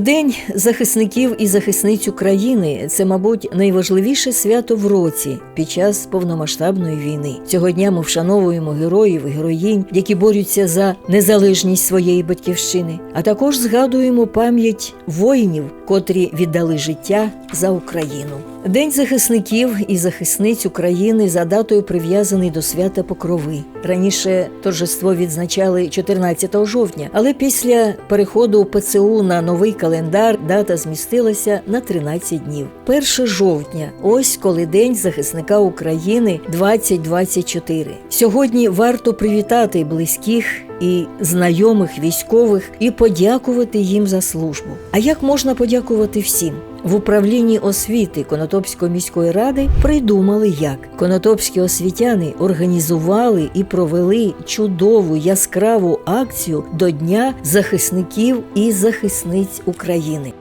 День захисників і захисниць України це, мабуть, найважливіше свято в році під час повномасштабної війни. Цього дня ми вшановуємо героїв і героїнь, які борються за незалежність своєї батьківщини, а також згадуємо пам'ять воїнів, котрі віддали життя за Україну. День захисників і захисниць України за датою прив'язаний до свята Покрови. Раніше торжество відзначали 14 жовтня, але після переходу ПЦУ на новий календар дата змістилася на 13 днів. 1 жовтня, ось коли День захисника України 2024. Сьогодні варто привітати близьких і знайомих військових і подякувати їм за службу. А як можна подякувати всім? В управлінні освіти Конотопської міської ради придумали як конотопські освітяни організували і провели чудову яскраву акцію до Дня захисників і захисниць України.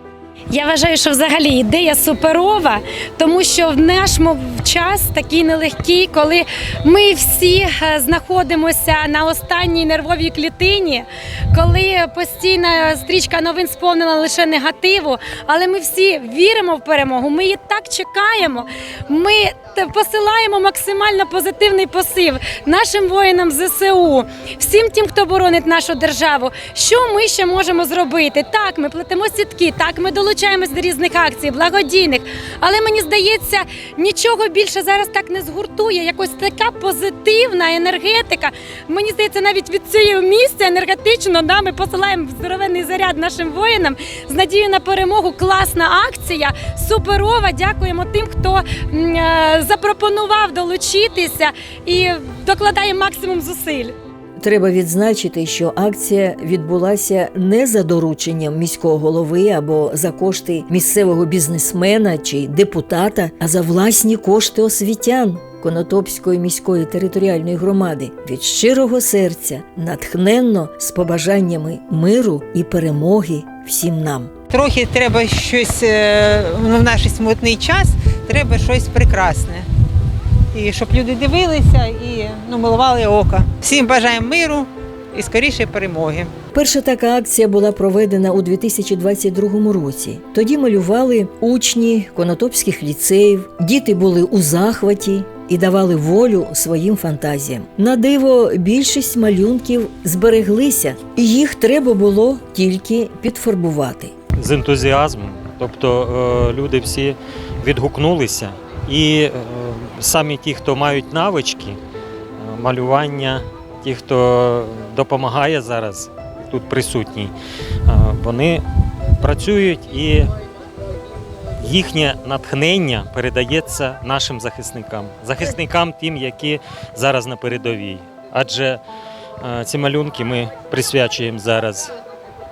Я вважаю, що взагалі ідея суперова, тому що в наш час такий нелегкий, коли ми всі е, знаходимося на останній нервовій клітині, коли постійна стрічка новин сповнена лише негативу, але ми всі віримо в перемогу. Ми її так чекаємо. Ми посилаємо максимально позитивний посив нашим воїнам ЗСУ, всім тим, хто боронить нашу державу. Що ми ще можемо зробити? Так, ми плетемо сітки, так, ми долучаємось до різних акцій, благодійних. Але мені здається, нічого більше зараз так не згуртує. Якось така позитивна енергетика. Мені здається, навіть від цього місця енергетично да, ми посилаємо здоровенний заряд нашим воїнам з надією на перемогу. Класна акція, суперова. Дякуємо тим, хто е, запропонував долучитися і докладає максимум зусиль. Треба відзначити, що акція відбулася не за дорученням міського голови або за кошти місцевого бізнесмена чи депутата, а за власні кошти освітян Конотопської міської територіальної громади від щирого серця, натхненно з побажаннями миру і перемоги всім нам. Трохи треба щось е, ну, в наш смутний час, треба щось прекрасне. І щоб люди дивилися і ну, милували око. Всім бажаємо миру і скоріше перемоги. Перша така акція була проведена у 2022 році. Тоді малювали учні конотопських ліцеїв, діти були у захваті і давали волю своїм фантазіям. На диво, більшість малюнків збереглися, і їх треба було тільки підфарбувати. з ентузіазмом. Тобто е, люди всі відгукнулися, і е, самі ті, хто мають навички е, малювання, ті, хто допомагає зараз тут присутній, е, вони працюють і їхнє натхнення передається нашим захисникам, захисникам тим, які зараз на передовій. Адже е, ці малюнки ми присвячуємо зараз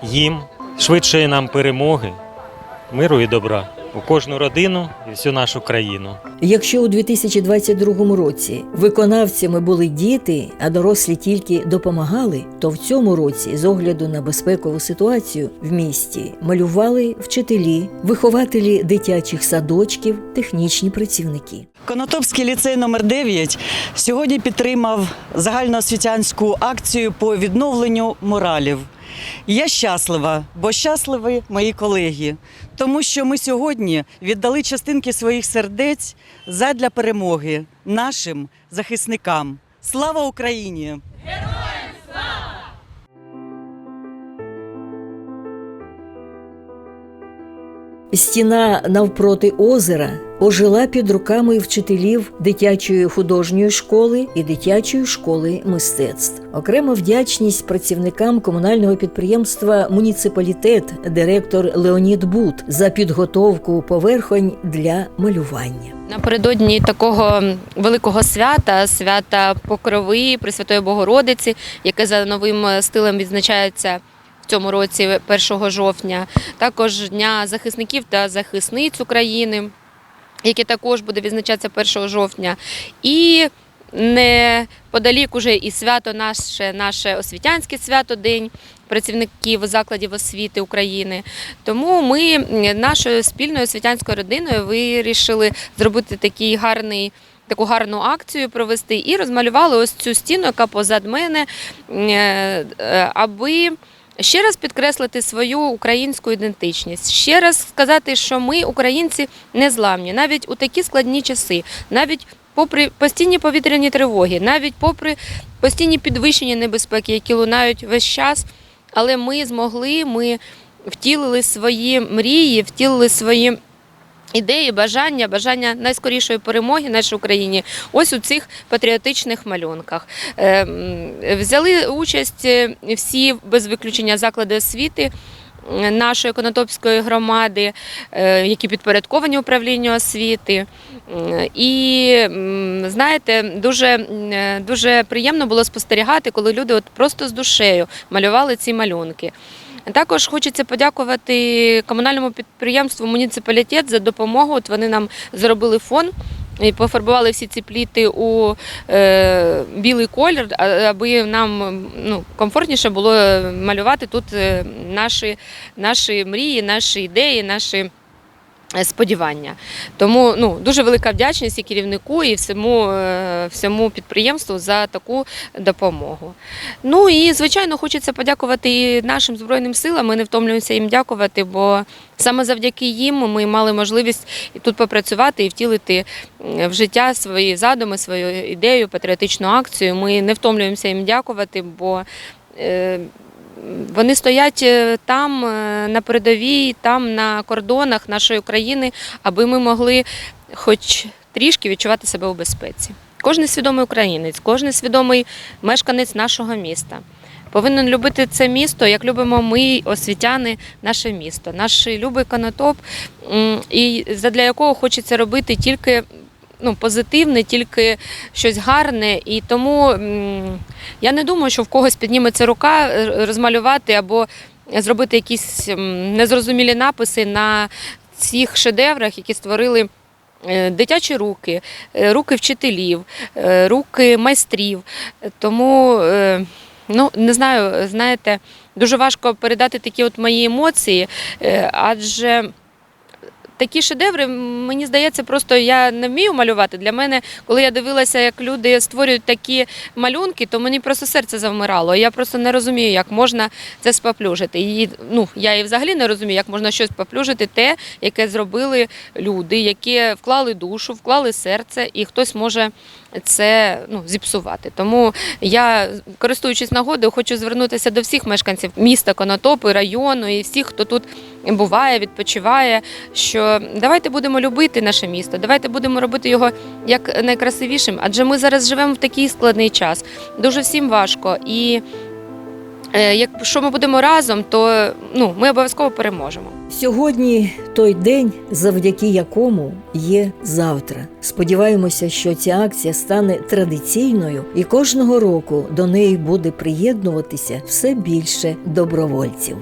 їм, швидшої нам перемоги, миру і добра у кожну родину і всю нашу країну. Якщо у 2022 році виконавцями були діти, а дорослі тільки допомагали, то в цьому році, з огляду на безпекову ситуацію в місті, малювали вчителі, вихователі дитячих садочків, технічні працівники. Конотопський ліцей номер 9 сьогодні підтримав загальноосвітянську акцію по відновленню моралів. Я щаслива, бо щасливі мої колеги, тому що ми сьогодні віддали частинки своїх сердець задля перемоги нашим захисникам. Слава Україні! Стіна навпроти озера ожила під руками вчителів дитячої художньої школи і дитячої школи мистецтв. Окрема вдячність працівникам комунального підприємства Муніципалітет, директор Леонід Бут за підготовку поверхонь для малювання. Напередодні такого великого свята, свята Покрови Пресвятої Богородиці, яке за новим стилем відзначається цьому році 1 жовтня, також Дня захисників та захисниць України, яке також буде відзначатися 1 жовтня. І неподалік уже і свято наше, наше освітянське свято День працівників закладів освіти України. Тому ми нашою спільною освітянською родиною вирішили зробити такий гарний. Таку гарну акцію провести і розмалювали ось цю стіну, яка позад мене, е, е, аби ще раз підкреслити свою українську ідентичність, ще раз сказати, що ми, українці, незламні, навіть у такі складні часи, навіть попри постійні повітряні тривоги, навіть попри постійні підвищення небезпеки, які лунають весь час, але ми змогли, ми втілили свої мрії, втілили свої. Ідеї, бажання, бажання найскорішої перемоги нашій Україні ось у цих патріотичних малюнках. Е, Взяли участь е, всі без виключення заклади освіти нашої Конотопської громади, е, які підпорядковані управлінню освіти. І знаєте, дуже, дуже приємно було спостерігати, коли люди от просто з душею малювали ці малюнки. Також хочеться подякувати комунальному підприємству муніципалітет за допомогу. От вони нам зробили фон. І пофарбували всі ці пліти у е, білий колір, аби нам ну, комфортніше було малювати тут е, наші, наші мрії, наші ідеї, наші сподівання. Тому ну, дуже велика вдячність і керівнику, і всьому, е, всьому підприємству за таку допомогу. Ну і звичайно хочеться подякувати і нашим збройним силам. Ми не втомлюємося їм дякувати, бо саме завдяки їм ми мали можливість тут попрацювати і втілити в життя свої задуми, свою ідею, патріотичну акцію. Ми не втомлюємося їм дякувати, бо е, вони стоять е, там е, на передовій, там на кордонах нашої країни, аби ми могли хоч трішки відчувати себе у безпеці. Кожен свідомий українець, кожен свідомий мешканець нашого міста повинен любити це місто, як любимо ми, освітяни, наше місто, наш любий конотоп, і задля якого хочеться робити тільки ну, позитивне, тільки щось гарне. І тому я не думаю, що в когось підніметься рука е, розмалювати або зробити якісь незрозумілі написи на цих шедеврах, які створили. е, Дитячі руки, е, руки вчителів, руки майстрів. Тому ну не знаю, знаєте, дуже важко передати такі от мої емоції, адже такі шедеври, мені здається, просто я не вмію малювати. Для мене, коли я дивилася, як люди створюють такі малюнки, то мені просто серце завмирало. Я просто не розумію, як можна це споплюжити. І ну я і взагалі не розумію, як можна щось поплюжити, те, яке зробили люди, які вклали душу, вклали серце, і хтось може це ну, зіпсувати. Тому я, користуючись нагодою, хочу звернутися до всіх мешканців міста Конотопи, району і всіх, хто тут буває, відпочиває. Що давайте будемо любити наше місто, давайте будемо робити його як найкрасивішим, адже ми зараз живемо в такий складний час. Дуже всім важко. І якщо ми будемо разом, то ну, ми обов'язково переможемо. Сьогодні той день, завдяки якому є завтра. Сподіваємося, що ця акція стане традиційною, і кожного року до неї буде приєднуватися все більше добровольців.